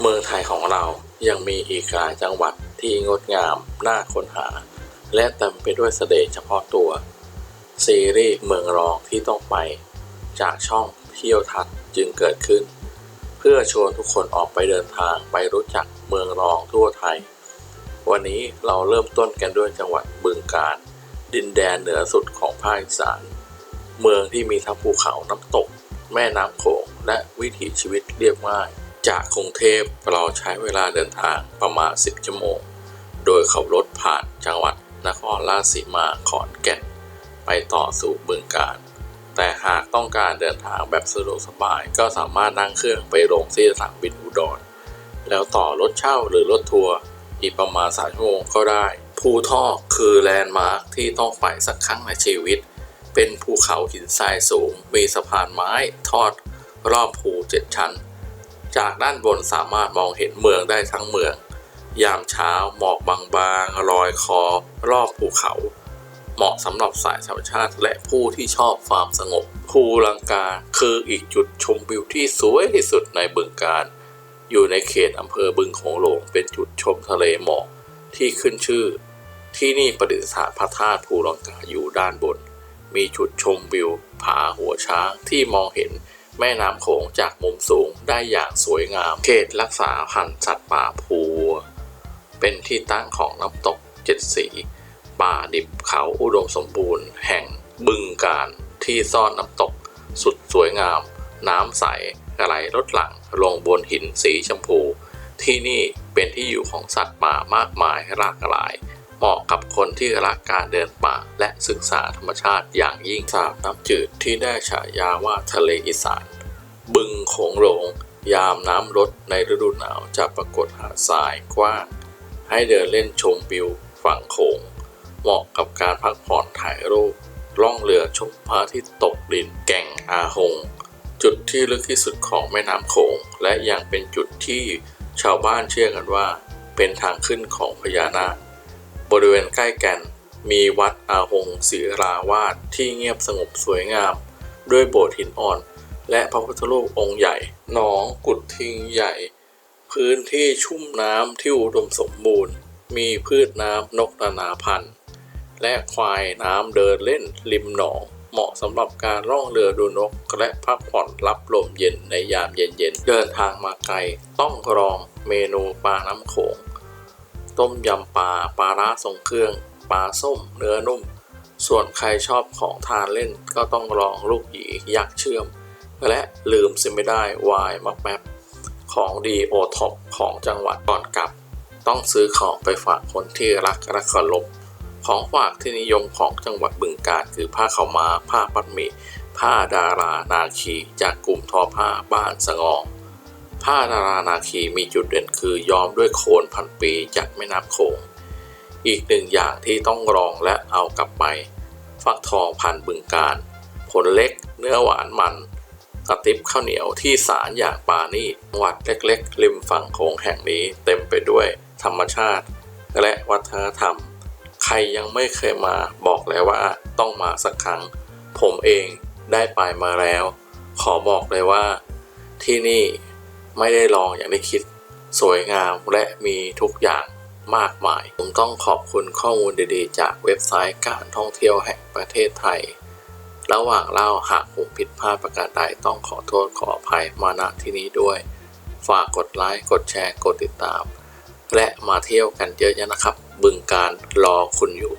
เมืองไทยของเรายังมีอีกหลายจังหวัดที่งดงาม น่าค้นหา และเต็มไปด้วยเสน่ห์เฉพาะตัว ซีรีส์เมืองรองที่ต้องไป จากช่องเที่ยวทัศน์จึงเกิดขึ้น เพื่อชวนทุกคนออกไปเดินทางไปรู้จักเมืองรองทั่วไทย วันนี้เราเริ่มต้นกันด้วยจังหวัดบึงกาฬดินแดนเหนือสุดของภาคอีสาน เมืองที่มีทั้งภูเขาน้ำตก แม่น้ำโขงและวิถีชีวิตเรียบง่าย จากกรุงเทพเราใช้เวลาเดินทางประมาณ 10 ชั่วโมง โดยขับรถผ่านจังหวัดนครราชสีมาขอนแก่น ไปต่อสู่บึงกาฬแต่หากต้องการเดินทางแบบสะดวกสบายก็สามารถนั่งเครื่องไปลงที่สนามบินอุดร แล้วต่อรถเช่าหรือรถทัวร์อีกประมาณสามชั่วโมงก็ได้ ภูทอกคือแลนด์มาร์คที่ต้องไปสักครั้งในชีวิต เป็นภูเขาหินทรายสูง มีสะพานไม้ทอดรอบภูเจ็ดชั้น จากด้านบนสามารถมองเห็นเมืองได้ทั้งเมือง ยามเช้าหมอกบางๆลอยคอ รอบภูเขา เหมาะสำหรับสายธรรมชาติและผู้ที่ชอบความสงบภูลังกาคืออีกจุดชมวิวที่สวยที่สุดในบึงกาฬอยู่ในเขตอำเภอบึงโขงหลงเป็นจุดชมทะเลหมอกที่ขึ้นชื่อ ที่นี่ประดิษฐานพระธาตุภูลังกาอยู่ด้านบน มีจุดชมวิวผาหัวช้างที่มองเห็นแม่น้ำโขงจากมุมสูง ได้อย่างสวยงาม เขตรักษาพันธุ์สัตว์ป่าภูวัวเป็นที่ตั้งของน้ำตกเจ็ดสี ป่าดิบเขาอุดมสมบูรณ์ แห่งบึงการที่ซ่อนน้ำตกสุดสวยงาม น้ำใสไหลลดหลั่งลงบนหินสีชมพู ที่นี่เป็นที่อยู่ของสัตว์ป่ามากมายหลากหลาย เหมาะกับคนที่รักการเดินป่าและศึกษาธรรมชาติอย่างยิ่งสาบน้ำจืดที่ได้ฉายาว่าทะเลอีสาน บึงโขงหลง ยามน้ำลดในฤดูหนาวจะปรากฏหาดทรายกว้าง ให้เดินเล่นชมวิวฝั่งโขง เหมาะกับการพักผ่อนถ่ายรูปล่องเรือชมพระอาทิตย์ตกดินแก่งอาหง จุดที่ลึกที่สุดของแม่น้ำโขง และยังเป็นจุดที่ชาวบ้านเชื่อกันว่า เป็นทางขึ้นของพญานาคบริเวณใกล้กันมีวัดอาหงศิราวาสที่เงียบสงบสวยงาม ด้วยโบสถ์หินอ่อน และพระพุทธรูปองค์ใหญ่ หนองกุดทิงใหญ่ พื้นที่ชุ่มน้ำที่อุดมสมบูรณ์ มีพืชน้ำนกนานาพันธุ์ และควายน้ำเดินเล่นริมหนอง เหมาะสำหรับการล่องเรือดูนก และพักผ่อนรับลมเย็นในยามเย็นๆ เดินทางมาไกล ต้องลองเมนูปลาน้ำโขง ต้มยำปลาปลาร้าทรงเครื่อง ปลาส้มเนื้อนุ่ม ส่วนใครชอบของทานเล่นก็ต้องลองลูกหยียักษ์เชื่อม และลืมสิไม่ได้วายมักแมปของดีโอท็อปของจังหวัดก่อนกลับ ต้องซื้อของไปฝากคนที่รักและเคารพของฝากที่นิยมของจังหวัดบึงกาฬคือผ้าเขามาผ้าปัดหมี่ผ้าดารานาคีจากกลุ่มทอผ้าบ้านสงอง ผ้าดารานาคีมีจุดเด่นคือย้อมด้วยโคนพันปีจากแม่น้ำโขงอีกหนึ่งอย่างที่ต้องลองและเอากลับไป ฟักทองพันบึงการ ผลเล็กเนื้อหวานมัน กระติบข้าวเหนียวที่สารอย่างปานีจังหวัดเล็กๆ ริมฝั่งโขงแห่งนี้เต็มไปด้วยธรรมชาติ และวัฒนธรรม ใครยังไม่เคยมาบอกเลยว่าต้องมาสักครั้ง ผมเองได้ไปมาแล้ว ขอบอกเลยว่า ที่นี่ไม่ได้ลองอย่างที่คิด สวยงามและมีทุกอย่างมากมาย ผมต้องขอบคุณข้อมูลดีๆ จากเว็บไซต์การท่องเที่ยวแห่งประเทศไทย ระหว่างเล่าหากผมผิดพลาดประการใดต้องขอโทษขออภัยมาณที่นี้ด้วย ฝากกดไลค์กดแชร์กดติดตาม และมาเที่ยวกันเยอะๆนะครับ บึงการรอคุณอยู่